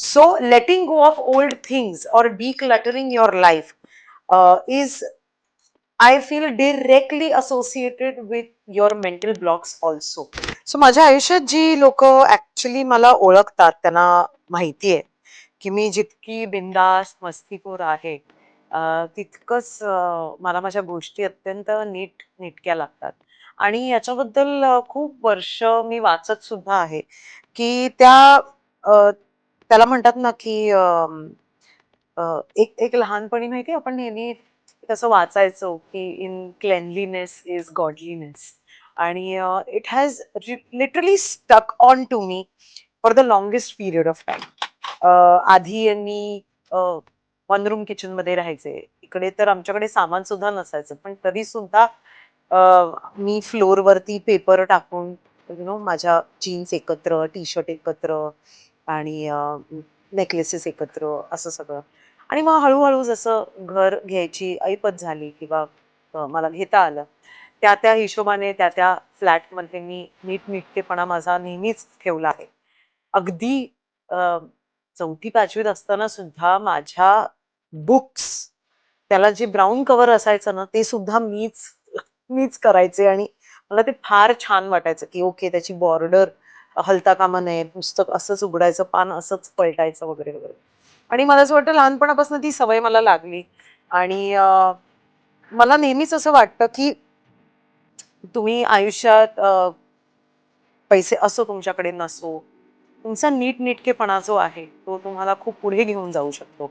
So, letting go of old things or decluttering your life uh, is, I feel, directly associated with your mental blocks also. So माझ्या आयुष्यात जी लोक actually मला ओळखतात त्यांना माहिती आहे की मी जितकी बिंदास मस्तीखोर आहे तितकंच मला माझ्या गोष्टी अत्यंत नीट नीटक्या लागतात आणि याच्याबद्दल खूप वर्ष मी वाचत सुद्धा आहे की त्या त्याला म्हणतात ना की अं, अं, एक एक लहानपणी माहिती आपण नेहमी तसं वाचायचो की इन क्लेनलीनेस इज गॉडलीनेस. आणि it has literally stuck on to me for the longest period of time आधी मी वन रूम किचनमध्ये राहायचे. इकडे तर आमच्याकडे सामान सुद्धा नसायचं. पण तरी सुद्धा अं, मी फ्लोअरवरती पेपर टाकून यु नो माझ्या जीन्स एकत्र टी शर्ट एकत्र आणि नेकलेसेस एकत्र असं सगळं. आणि मग हळूहळू जसं घर घ्यायची ऐपत झाली किंवा मला घेता आलं त्या त्या हिशोबाने त्या त्या फ्लॅटमध्ये मी नीटनेटकेपणा माझा नेहमीच ठेवला आहे. अगदी चौथी पाचवीत असताना सुद्धा माझ्या बुक्स त्याला जे ब्राऊन कव्हर असायचं ना ते सुद्धा मीच मीच करायचे आणि मला ते फार छान वाटायचं की ओके त्याची बॉर्डर हलता कामा नये पुस्तक असंच उघडायचं पान असंच पलटायचं वगैरे वगैरे. आणि मला असं वाटतं लहानपणापासून ती सवय मला लागली. आणि मला नेहमीच असं वाटतं की तुम्ही आयुष्यात पैसे असो तुमच्याकडे नसो तुमचा नीटनेटकेपणा जो आहे तो तुम्हाला खूप पुढे घेऊन जाऊ शकतो.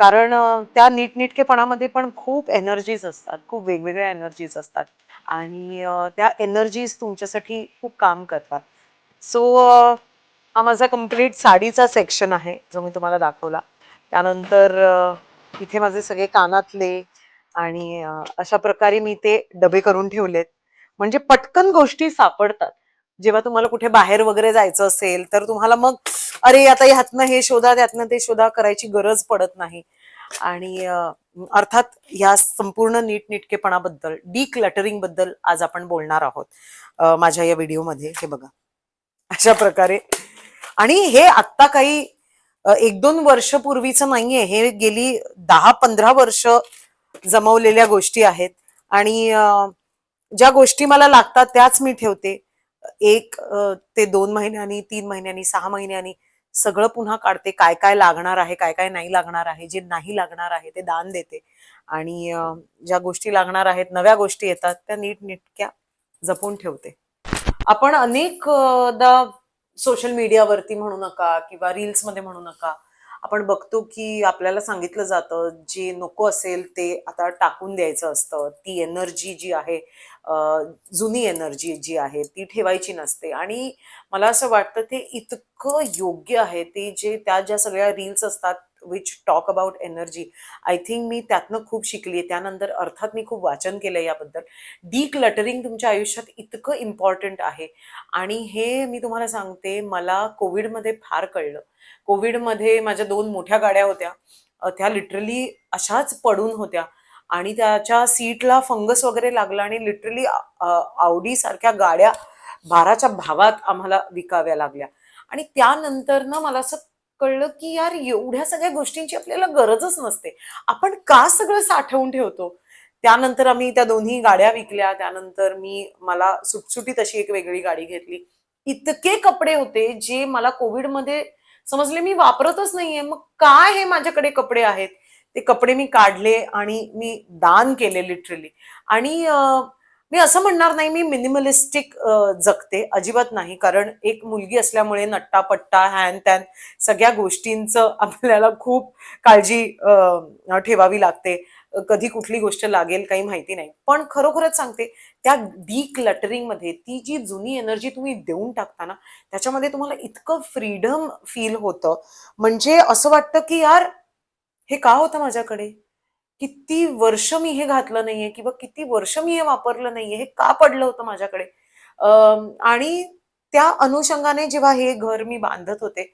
कारण त्या नीटनेटकेपणामध्ये पण खूप एनर्जीज असतात खूप वेगवेगळ्या एनर्जीज असतात. आणि त्या एनर्जीज तुमच्यासाठी खूप काम करतात. सो हा माझा कंप्लीट साडीचा सेक्शन आहे जो मी तुम्हाला दाखवला. त्यानंतर इथे माझे सगळे कानातले आणि अशा प्रकारे मी ते डबे करून ठेवलेत. म्हणजे पटकन गोष्टी सापडतात. जेव्हा तुम्हाला कुठे बाहेर वगैरे जायचं असेल तर तुम्हाला मग अरे आता ह्यातनं हे शोधा त्यातनं ते शोधा करायची गरज पडत नाही. आणि अर्थात या संपूर्ण नीटनिटकेपणाबद्दल डी क्लटरिंगबद्दल आज आपण बोलणार आहोत माझ्या या व्हिडिओमध्ये हे बघा. अशा प्रकारे. आणि हे आत्ता काही एक दोन वर्ष पूर्वीचं नाहीये. हे गेली दहा पंधरा वर्ष जमवलेल्या गोष्टी आहेत. आणि ज्या गोष्टी मला लागतात त्याच मी ठेवते. एक ते दोन महिन्यांनी तीन महिन्यांनी सहा महिन्यांनी सगळं पुन्हा काढते. काय काय लागणार आहे काय काय नाही लागणार आहे जे नाही लागणार आहे ते दान देते. आणि ज्या गोष्टी लागणार आहेत नव्या गोष्टी येतात त्या नीटनेटक्या जपून ठेवते. आपण अनेकदा सोशल मीडियावरती म्हणू नका किंवा रील्समध्ये म्हणू नका. आपण बघतो की आपल्याला सांगितलं जातं जे नको असेल ते आता टाकून द्यायचं असतं. ती एनर्जी जी आहे जुनी एनर्जी जी आहे ती ठेवायची नसते. आणि मला असं वाटतं ते इतकं योग्य आहे ते जे त्या ज्या सगळ्या रील्स असतात which talk about energy I think मी त्यातनं खूप शिकली आहे त्यानंतर अर्थात मी खूप वाचन केलं याबद्दल. डिक्लटरिंग तुमच्या आयुष्यात इतकं इम्पॉर्टंट आहे. आणि हे मी तुम्हाला सांगते मला कोविडमध्ये फार कळलं. कोविडमध्ये माझ्या दोन मोठ्या गाड्या होत्या. त्या लिटरली अशाच पडून होत्या. आणि त्याच्या सीटला फंगस वगैरे लागला आणि लिटरली आवडीसारख्या गाड्या बाराच्या भावात आम्हाला विकाव्या लागल्या. आणि त्यानंतर ना मला असं कळलं की यार एवढ्या सगळ्या गोष्टींची आपल्याला गरजच नसते. आपण का सगळं साठवून ठेवतो? त्यानंतर आम्ही त्या दोन्ही गाड्या विकल्या. त्यानंतर मी मला सुटसुटीत अशी एक वेगळी गाडी घेतली. इतके कपडे होते जे मला कोविडमध्ये समजले मी वापरतच नाहीये. मग काय हे माझ्याकडे कपडे आहेत? ते कपडे मी काढले आणि मी दान केले लिटरली आणि मी असं म्हणणार नाही मी मिनिमलिस्टिक जगते अजिबात नाही. कारण एक मुलगी असल्यामुळे नट्टा पट्टा हॅन त्यान सगळ्या गोष्टींचं आपल्याला खूप काळजी ठेवावी लागते. कधी कुठली गोष्ट लागेल काही माहिती नाही. पण खरोखरच सांगते त्या डी मध्ये ती जी जुनी एनर्जी तुम्ही देऊन टाकता ना त्याच्यामध्ये तुम्हाला इतकं फ्रीडम फील होतं. म्हणजे असं वाटतं की यार हे का होतं माझ्याकडे? किती वर्ष मी हे घातलं नाहीये किंवा किती वर्ष मी हे वापरलं नाहीये हे का पडलं होतं माझ्याकडे? आणि त्या अनुषंगाने जेव्हा हे घर मी बांधत होते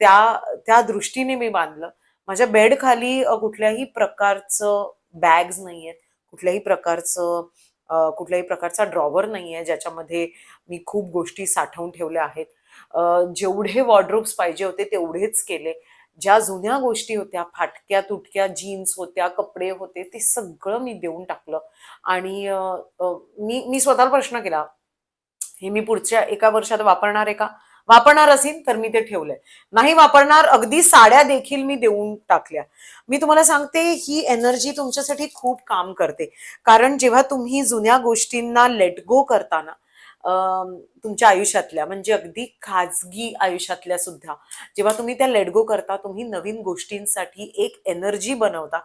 त्या त्या दृष्टीने मी बांधलं. माझ्या बेड खाली कुठल्याही प्रकारचं बॅग्स नाहीयेत कुठल्याही प्रकारचं कुठल्याही प्रकारचा ड्रॉवर नाही आहे ज्याच्यामध्ये मी खूप गोष्टी साठवून ठेवल्या आहेत. जेवढे वॉर्ड्रोब्स पाहिजे होते तेवढेच केले. ज्या जुन्या गोष्टी होत्या फाटक्या तुटक्या जीन्स होत्या कपडे होते ते सगळं मी देऊन टाकलं. आणि मी मी स्वतःला प्रश्न केला हे मी पुढच्या एका वर्षात वापरणार आहे का? वापरणार असेल तर मी ते ठेवलंय. नाही वापरणार अगदी साड्या देखील मी देऊन टाकल्या. मी तुम्हाला सांगते ही एनर्जी तुमच्यासाठी खूप काम करते. कारण जेव्हा तुम्ही जुन्या गोष्टींना लेट गो करताना तुमच्या आयुष्यातल्या म्हणजे अगदी खाजगी आयुष्यातल्या सुद्धा. जेव्हा तुम्ही त्या लेडगो करता तुम्ही नवीन गोष्टींसाठी एक एनर्जी बनवता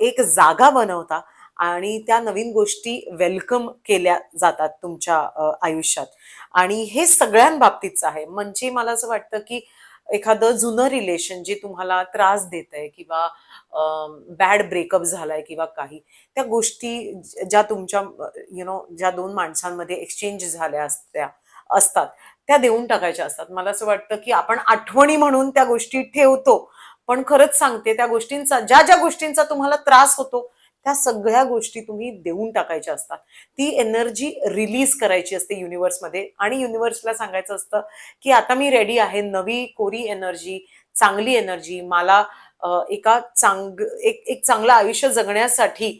एक जागा बनवता आणि त्या नवीन गोष्टी वेलकम केल्या जातात तुमच्या आयुष्यात. आणि हे सगळ्यांबाबतीतच आहे. म्हणजे मला असं वाटतं की एखादं जुनं रिलेशन जे तुम्हाला त्रास देत आहे किंवा बॅड ब्रेकअप झालाय किंवा काही त्या गोष्टी ज्या तुमच्या यु नो ज्या दोन माणसांमध्ये एक्सचेंज झाल्या असत्या असतात त्या देऊन टाकायच्या असतात. मला असं वाटतं की आपण आठवणी म्हणून त्या गोष्टी ठेवतो. पण खरंच सांगते त्या गोष्टींचा ज्या ज्या गोष्टींचा तुम्हाला त्रास होतो त्या सगळ्या गोष्टी तुम्ही देऊन टाकायच्या असतात. ती एनर्जी रिलीज करायची असते युनिव्हर्समध्ये आणि युनिव्हर्सला सांगायचं असतं की आता मी रेडी आहे नवी कोरी एनर्जी चांगली एनर्जी मला एका चांग एक एक चांगलं आयुष्य जगण्यासाठी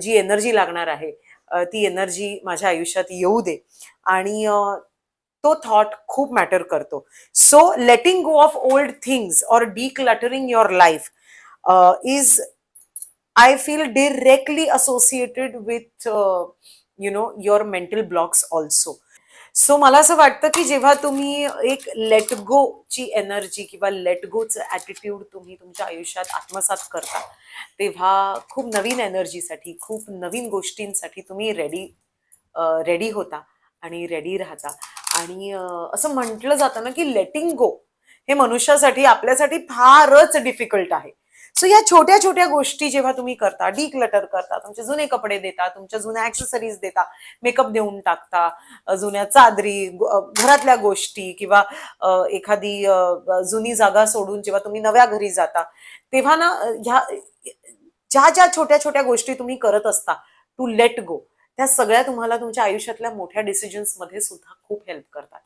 जी एनर्जी लागणार आहे ती एनर्जी माझ्या आयुष्यात येऊ दे. आणि तो थॉट खूप मॅटर करतो. So letting go of old things or decluttering your life is I feel directly associated with, uh, you know, your mental blocks also. So मला असं वाटतं की जेव्हा तुम्ही एक लेट गो ची एनर्जी किंवा लेट गोचं ॲटिट्यूड तुम्ही तुमच्या आयुष्यात आत्मसात करता तेव्हा खूप नवीन एनर्जीसाठी खूप नवीन गोष्टींसाठी तुम्ही रेडी रेडी होता आणि रेडी राहता आणि असं म्हटलं जातं ना की लेटिंग गो हे मनुष्यासाठी आपल्यासाठी फारच डिफिकल्ट आहे सो या छोट्या छोट्या गोष्टी जेव्हा तुम्ही करता डी क्लटर करता तुमचे जुने कपडे देता तुमच्या जुन्या ऍक्सेसरीज देता मेकअप देऊन टाकता जुन्या चादरी घरातल्या गोष्टी किंवा एखादी जुनी जागा सोडून जेव्हा तुम्ही नव्या घरी जाता तेव्हा ना ह्या ज्या ज्या छोट्या छोट्या गोष्टी तुम्ही करत असता टू लेट गो त्या सगळ्या तुम्हाला तुमच्या आयुष्यातल्या मोठ्या डिसिजन्समध्ये सुद्धा खूप हेल्प करतात.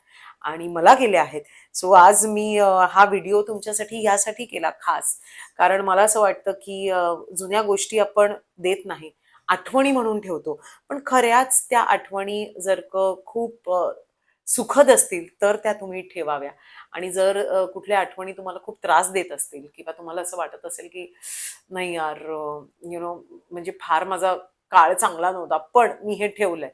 आणि मला केले आहेत. सो आज मी हा व्हिडिओ तुमच्यासाठी ह्यासाठी केला खास. कारण मला असं वाटतं की जुन्या गोष्टी आपण देत नाही आठवणी म्हणून ठेवतो. पण खऱ्याच त्या आठवणी जर क खूप सुखद असतील तर त्या तुम्ही ठेवाव्या. आणि जर कुठल्या आठवणी तुम्हाला खूप त्रास देत असतील किंवा तुम्हाला असं वाटत असेल की नाही यार यु नो म्हणजे फार माझा काळ चांगला नव्हता पण मी हे ठेवलंय.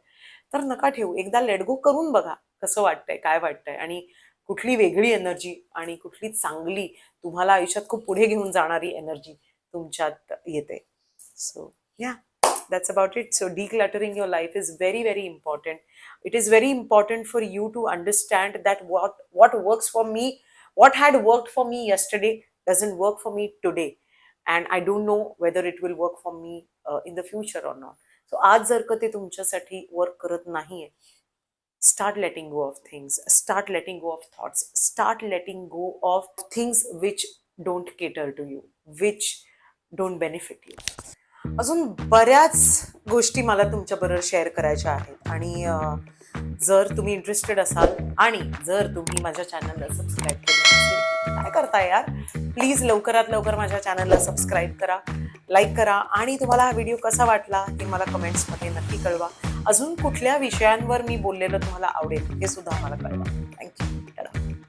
तर नका ठेवू. एकदा लेडगो करून बघा. कसं वाटतंय काय वाटतंय? आणि कुठली वेगळी एनर्जी आणि कुठली चांगली तुम्हाला आयुष्यात खूप पुढे घेऊन जाणारी एनर्जी तुमच्यात येते. So yeah that's about it so decluttering your life is very very important it is very important for you to understand that what what works for me what had work for me yesterday doesn't work for me today and I don't know whether it will work for me in the future or not so आज जर का ते तुमच्यासाठी work करत नाही start letting go of things. Start letting go of thoughts. Start letting go of things which don't cater to you which don't benefit you. अजून बऱ्याच गोष्टी मला तुमच्याबरोबर शेअर करायच्या आहेत. आणि जर तुम्ही इंटरेस्टेड असाल आणि जर तुम्ही माझ्या चॅनलला सबस्क्राईब केलं नसेल काय करता यार? प्लीज लवकरात लवकर माझ्या चॅनलला सबस्क्राईब करा लाईक करा. आणि तुम्हाला हा व्हिडिओ कसा वाटला हे मला कमेंट्समध्ये नक्की कळवा. अजून कुठल्या विषयांवर मी बोललेलं तुम्हाला आवडेल हे सुद्धा मला कळवा. थँक्यू